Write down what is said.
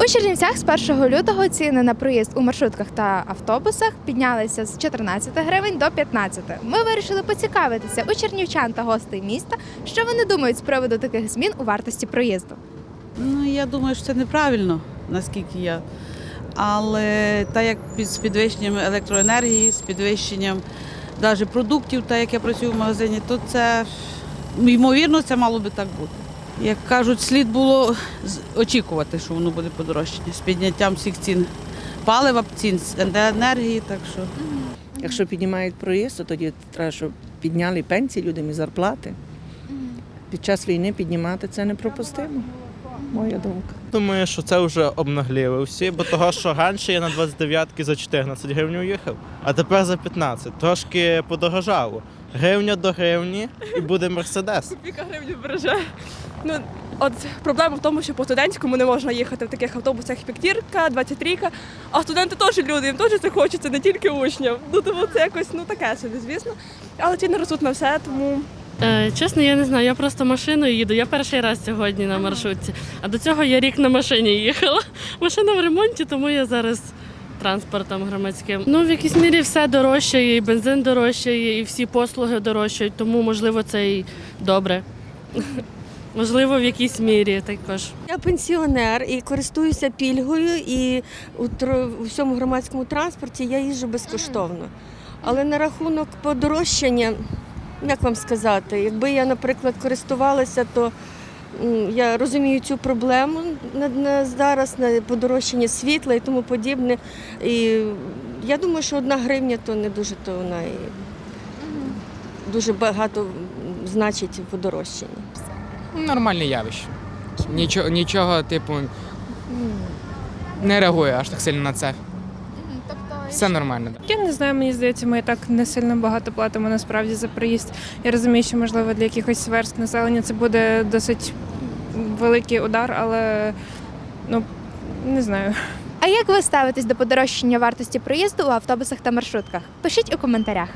У Чернівцях з 1 лютого ціни на проїзд у маршрутках та автобусах піднялися з 14 гривень до 15. Ми вирішили поцікавитися у чернівчан та гостей міста, що вони думають з приводу таких змін у вартості проїзду. Ну, я думаю, що це неправильно, наскільки я. Але так як з підвищенням електроенергії, з підвищенням навіть продуктів, так як я працюю в магазині, то це ймовірно це мало би так бути. Як кажуть, слід було очікувати, що воно буде подорожчання з підняттям всіх цін палива, цін енергії. Так що Якщо піднімають проїзд, то тоді треба, щоб підняли пенсії людям і зарплати. Під час війни піднімати це непропустимо. Моя думка. Думаю, що це вже обнагліли всі, бо того, що раніше я на 29-ки за 14 гривень їхав, а тепер за 15. Трошки подорожало. Гривня до гривні і буде мерседес. Копійка гривень береже. Ну, от проблема в тому, що по студентському не можна їхати в таких автобусах як п'ятірка, 23, а студенти теж люди, їм теж це хочеться, не тільки учням. Ну тому це якось ну таке собі, звісно. Але ціни ростуть на все, тому Е, чесно, я не знаю. Я просто машиною їду. Я перший раз сьогодні на маршрутці. А до цього я рік на машині їхала. Машина в ремонті, тому я зараз транспортом громадським. Ну, в якійсь мірі все дорожчає, і бензин дорожчає, і всі послуги дорожчають, тому можливо це і добре. Можливо, в якійсь мірі також. Я пенсіонер і користуюся пільгою, і у, тр- всьому громадському транспорті я їжджу безкоштовно. Але на рахунок подорожчання, як вам сказати, якби я, наприклад, користувалася, то я розумію цю проблему на, на зараз на подорожчання світла і тому подібне. І я думаю, що одна гривня то не дуже то вона і дуже багато значить в подорожчанні. Нормальне явище. Нічого, нічого, типу, не реагую аж так сильно на це. Все нормально. Я не знаю, мені здається, ми і так не сильно багато платимо насправді за проїзд. Я розумію, що можливо для якихось верст населення це буде досить великий удар, але ну не знаю. А як ви ставитесь до подорожчання вартості проїзду у автобусах та маршрутках? Пишіть у коментарях.